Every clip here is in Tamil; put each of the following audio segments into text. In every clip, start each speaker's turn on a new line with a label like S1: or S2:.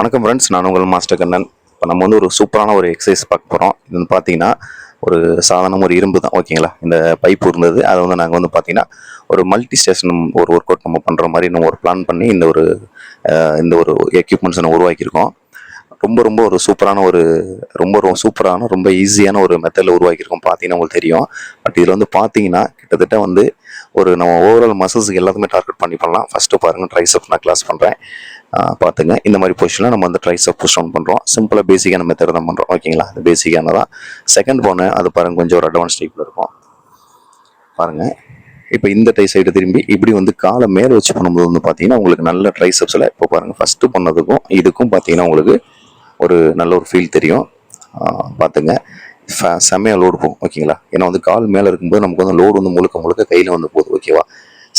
S1: வணக்கம் ஃப்ரெண்ட்ஸ் நான் உங்கள் மாஸ்டர் கண்ணன். இப்போ நம்ம வந்து ஒரு சூப்பரான ஒரு எக்ஸசைஸ் பார்க்க போகிறோம் இது வந்து பார்த்தீங்கன்னா ஒரு சாதாரண ஒரு இரும்பு தான். ஓகேங்களா இந்த பைப் இருந்தது. அதை வந்து நாங்கள் வந்து பார்த்தீங்கன்னா ஒரு மல்டி ஸ்டேஷன் ஒரு ஒர்க் அவுட் நம்ம பண்ணுற மாதிரி நம்ம ஒரு பிளான் பண்ணி இந்த ஒரு இந்த ஒரு எக்யூப்மெண்ட்ஸ் நம்ம உருவாக்கியிருக்கோம். ரொம்ப ரொம்ப ஒரு சூப்பரான ஒரு ரொம்ப ரொம்ப சூப்பரான ரொம்ப ஈஸியான ஒரு மெத்தடில் உருவாக்கியிருக்கோம் பார்த்தீங்கன்னா உங்களுக்கு தெரியும். பட் இதில் வந்து பார்த்தீங்கன்னா கிட்டத்தட்ட வந்து ஒரு நம்ம ஓவரால் மசில்ஸுக்கு எல்லாத்துமே டார்கெட் பண்ணி பண்ணலாம். ஃபஸ்ட்டு பாருங்கள் ட்ரைசப் நான் கிளாஸ் பண்ணுறேன் பார்த்துங்க. இந்த மாதிரி பொசிஷனில் நம்ம வந்து ட்ரைசப் புஷ் டவுன் பண்ணுறோம் சிம்பிளாக பேசிக்கான மெத்தட் தான் பண்ணுறோம் ஓகேங்களா அது பேசிக்கானதான் செகண்ட் போன அது பாருங்க கொஞ்சம் ஒரு அட்வான்ஸ் டைப்பில் இருக்கும். பாருங்கள் இப்போ இந்த டை சைடு திரும்பி இப்படி வந்து காலை மேலே வச்சு பண்ணும்போது வந்து பார்த்தீங்கன்னா உங்களுக்கு நல்ல ட்ரைசப்ஸில் இப்போ பாருங்கள் ஃபஸ்ட்டு பண்ணதுக்கும் இதுக்கும் பார்த்தீங்கன்னா உங்களுக்கு ஒரு நல்ல ஒரு ஃபீல் தெரியும். பார்த்துங்க. செம்மையாக லோடு போகும் ஓகேங்களா? ஏன்னா வந்து கால் மேலே இருக்கும்போது நமக்கு வந்து லோடு வந்து முழுக்க முழுக்க கையில் வந்து போகுது ஓகேவா?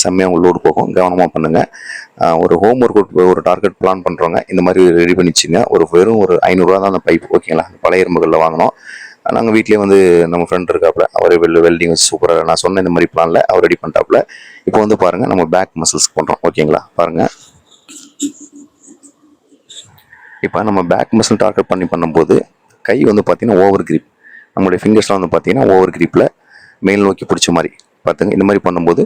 S1: செம்மையாக உங்களுக்கு லோடு போகும். கவனமாக பண்ணுங்கள் ஒரு ஹோம் ஒர்க் அவுட் ஒரு டார்கெட் பிளான் பண்ணுறவங்க இந்த மாதிரி ரெடி பண்ணிச்சுங்க ஒரு வெறும் ஒரு ஐநூறுரூவா தான் அந்த பைப் ஓகேங்களா? பழைய எறும்புகளில் வாங்கினோம் நாங்கள் வீட்லேயே வந்து நம்ம ஃப்ரெண்ட் இருக்காப்புல அவர் வெல் வெல்டிங் வச்சு சூப்பராக நான் சொன்ன இந்த மாதிரி பிளானில் அவர் ரெடி பண்ணிட்டாப்புல. இப்போ வந்து பாருங்கள் நம்ம பேக் மசில்ஸ் பண்ணுறோம் ஓகேங்களா? பாருங்கள் இப்போ நம்ம பேக் மசில் டார்கெட் பண்ணி பண்ணும்போது கை வந்து பார்த்திங்கன்னா ஓவர் கிரிப் நம்மளுடைய ஃபிங்கர்ஸ்லாம் வந்து பார்த்தீங்கன்னா ஓவர் கிரிப்பில் மேல் நோக்கி பிடிச்ச மாதிரி. பார்த்துங்க இந்த மாதிரி பண்ணும்போது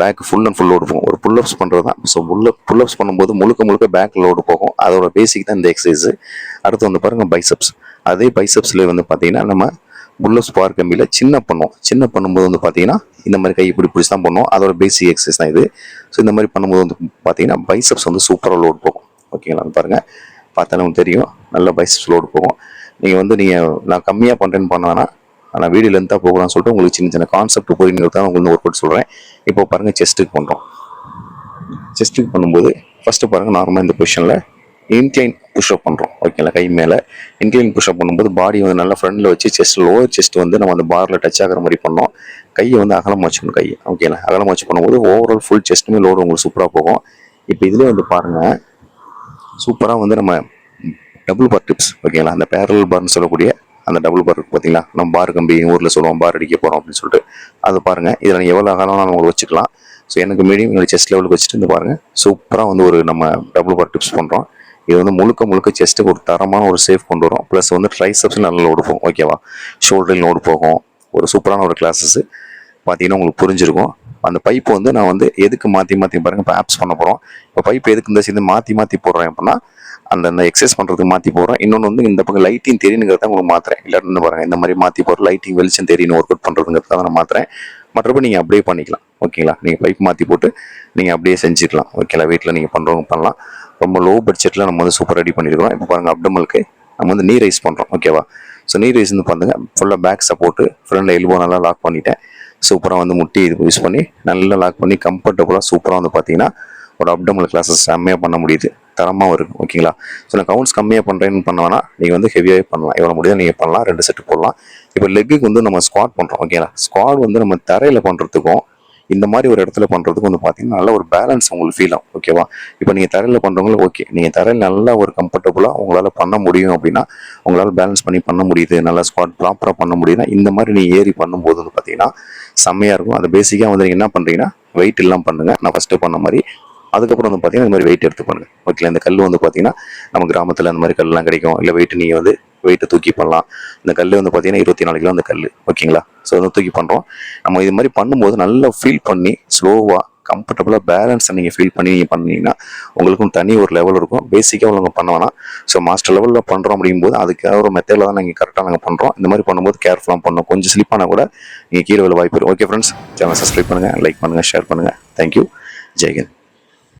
S1: back full and full load போகும். ஒரு புல் அப்ஸ் பண்ணுறது தான். ஸோ புல்லப் புல்லப்ஸ் பண்ணும்போது முழுக்க முழுக்க பேக் லோடு போகும். அதோட பேசிக் தான் இந்த எக்ஸசைஸ் அடுத்து வந்து பாருங்கள் பைசப்ஸ் அதே பைசப்ஸில் வந்து பார்த்தீங்கன்னா நம்ம புல்லப்ஸ் பவர் கம்பியில் சின்ன பண்ணுவோம். சின்ன பண்ணும்போது வந்து பார்த்தீங்கன்னா இந்த மாதிரி கை இப்படி பிடிச்சி தான் பண்ணுவோம். அதோட பேசிக் எக்ஸசைஸ் தான் இது. ஸோ இந்த மாதிரி பண்ணும்போது வந்து பார்த்தீங்கன்னா பைசப்ஸ் வந்து சூப்பராக லோடு போகும். ஓகேங்களா பாருங்கள் பார்த்தாலும் தெரியும். நல்ல பைசப்ஸ் லோடு போகும். நீங்கள் வந்து நீங்கள் நான் கம்மியாக பண்ணுறேன்னு பண்ணானா ஆனால் வீடியோ லென்த்தாக போகலாம்னு சொல்லிட்டு உங்களுக்கு சின்ன சின்ன கான்செப்ட் புரியுங்கிறது தான் உங்களுக்கு ஒர்க் அவுட் சொல்கிறேன் இப்போ பாருங்கள் செஸ்ட்டுக்கு பண்ணுறோம் செஸ்ட்டுக்கு பண்ணும்போது ஃபஸ்ட்டு பாருங்கள் நார்மலாக இந்த பொசிஷனில் இன்க்ளைன் புஷ்அப் பண்ணுறோம் ஓகேங்களா கை மேலே. இன்க்ளைன் புஷ்அப் பண்ணும்போது பாடி வந்து நல்லா ஃப்ரண்டில் வச்சு செஸ்ட் லோவர் செஸ்ட் வந்து நம்ம அந்த பாரில் டச் ஆகிற மாதிரி பண்ணோம். கையை வந்து அகலம் வச்சுக்கணும் கையை. ஓகேங்களா அகலம் வச்சு பண்ணும்போது ஓவரால் ஃபுல் செஸ்ட்டுமே லோடு உங்களுக்கு சூப்பராக போகும். இப்போ இதுலேயே வந்து பாருங்கள் சூப்பராக வந்து நம்ம டபுள் பார் டிப்ஸ் ஓகேங்களா அந்த பேரல் பார்னு சொல்லக்கூடிய அந்த டபுள் பார் பார்த்தீங்களா நம்ம பார் கம்பி ஊரில் சொல்லுவோம் பார் அடிக்க போகிறோம் அப்படின்னு சொல்லிட்டு. அது பாருங்கள் இதில் நீங்கள் எவ்வளோ அகலம் உங்களுக்கு வச்சுக்கலாம். ஸோ எனக்கு மீடியம் என்னோடய செஸ்ட் லெவலுக்கு வச்சுட்டு இந்த பாருங்கள் சூப்பராக வந்து ஒரு நம்ம டபுள் பார் டிப்ஸ் பண்ணுறோம் இது வந்து முழுக்க முழுக்க செஸ்ட்டுக்கு ஒரு தரமான ஒரு சேஃப் கொண்டு வரும். ப்ளஸ் வந்து ட்ரைசப்ஸ் நல்ல லோடு போகும் ஓகேவா ஷோல்டரில் லோடு போகும். ஒரு சூப்பரான ஒரு கிளாஸஸ் பார்த்தீங்கன்னா உங்களுக்கு புரிஞ்சிருக்கும். அந்த பைப் வந்து நான் வந்து எதுக்கு மாற்றி மாற்றி பாருங்கள் இப்போ ஆப்ஸ் பண்ண போகிறோம் இப்போ பைப் எதுக்கு இந்த சேர்ந்து மாற்றி மாற்றி போடுறேன் அப்படின்னா அந்த அந்த எக்ஸசைஸ் பண்ணுறதுக்கு மாற்றி போடுறேன். இன்னொன்று வந்து இந்த பக்கம் லைட்டிங் தெரியுங்கிறத உங்களுக்கு மாற்றுறேன் இல்லாட்டி பாருங்கள் இந்த மாதிரி மாற்றி போகிற லைட்டிங் வெளிச்சம் தெரியும் ஒர்க் அவுட் பண்ணுறதுங்கிறத நான் மாற்றுறேன் மற்றபடி நீங்கள் அப்படியே பண்ணிக்கலாம். ஓகேங்களா நீங்கள் பைப் மாற்றி போட்டு நீங்கள் அப்படியே செஞ்சுக்கலாம் ஓகேங்களா வீட்டில் நீங்கள் பண்ணுறவங்க பண்ணலாம். ரொம்ப லோ பட்ஜெட்டில் நம்ம வந்து சூப்பர் ரெடி பண்ணியிருக்கிறோம் இப்போ பாருங்கள் அப்டமலுக்கு நம்ம வந்து நீ ரைஸ் பண்ணுறோம் ஓகேவா ஸோ நீ ரைஸ் வந்து பாருங்க ஃபுல்லாக பேக் சப்போர்ட்டு ஃப்ரண்டில் எல்போ நல்லா லாக் பண்ணிட்டேன். சூப்பராக வந்து முட்டி இது யூஸ் பண்ணி நல்லா லாக் பண்ணி கம்ஃபர்டபுளாக சூப்பராக வந்து பார்த்தீங்கன்னா ஒரு அப்டமல் கிளாஸஸ் செம்மையாக பண்ண முடியுது. தரமாக இருக்கும் ஓகேங்களா ஸோ நான் கவுண்ட்ஸ் கம்மியாக பண்ணுறேன்னு பண்ணவேனா நீங்கள் வந்து ஹெவியாகவே பண்ணலாம். எவ்வளோ முடியுதோ நீங்கள் பண்ணலாம். ரெண்டு செட்டு போடலாம். இப்போ லெக்குக்கு வந்து நம்ம ஸ்குவாட் பண்ணுறோம் ஓகேங்களா ஸ்குவாட் வந்து நம்ம தரையில் பண்ணுறதுக்கும் இந்த மாதிரி ஒரு இடத்துல பண்ணுறதுக்கு வந்து பார்த்தீங்கன்னா நல்ல ஒரு பேலன்ஸ் உங்களுக்கு ஃபீல் ஆகும். ஓகேவா இப்போ நீங்கள் தரையில் பண்ணுறவங்களும் ஓகே நீங்கள் தரையில் நல்லா ஒரு கம்ஃபர்டபுளாக உங்களால் பண்ண முடியும் அப்படின்னா உங்களால் பேலன்ஸ் பண்ணி பண்ண முடியுது நல்லா ஸ்குவாட் ப்ராப்பராக பண்ண முடியுதுன்னா இந்த மாதிரி நீங்கள் ஏறி பண்ணும்போது வந்து பார்த்தீங்கன்னா செம்மையாக இருக்கும். அது பேசிக்காக வந்து நீங்கள் என்ன பண்ணுறீங்கன்னா வெயிட் எல்லாம் பண்ணுங்கள் நான் ஃபஸ்ட்டு பண்ண மாதிரி. அதுக்கப்புறம் வந்து பார்த்தீங்கன்னா இந்த மாதிரி வெயிட் எடுத்து பண்ணுங்க. ஓகே இந்த கல் வந்து பார்த்தீங்கன்னா நம்ம கிராமத்தில் அந்த மாதிரி கல்லாம் கிடைக்கும். இல்லை வெயிட் நீங்கள் வந்து வெயிட்டை தூக்கி பண்ணலாம். இந்த கல் வந்து பார்த்தீங்கன்னா இருபத்தி நாலு கிலோ அந்த கல் ஓகேங்களா ஸோ வந்து தூக்கி பண்ணுறோம் நம்ம இது மாதிரி பண்ணும்போது நல்லா ஃபீல் பண்ணி ஸ்லோவாக கம்ஃபர்டபுளாக பேலன்ஸை நீங்கள் ஃபீல் பண்ணி நீங்கள் பண்ணீங்கன்னா உங்களுக்கும் தனி ஒரு லெவல் இருக்கும். பேசிக்காக உங்க பண்ண வேணாம். ஸோ மாஸ்டர் லெவலில் பண்ணுறோம் அப்படிங்கும்போது அதுக்காக ஒரு மெத்தடில் தான் நாங்கள் கரெக்டாக நாங்கள் பண்ணுறோம் இந்த மாதிரி பண்ணும்போது கேர்ஃபுல்லாக பண்ணோம் கொஞ்சம் ஸ்லிப் ஆனால் கூட நீங்கள் கீழே விழ வாய்ப்பு இருக்கும் ஓகே ஃப்ரெண்ட்ஸ் சேனல் சப்ஸ்கிரைப் பண்ணுங்கள் லைக் பண்ணுங்கள் ஷேர் பண்ணுங்கள் தேங்க்யூ ஜெய்கன்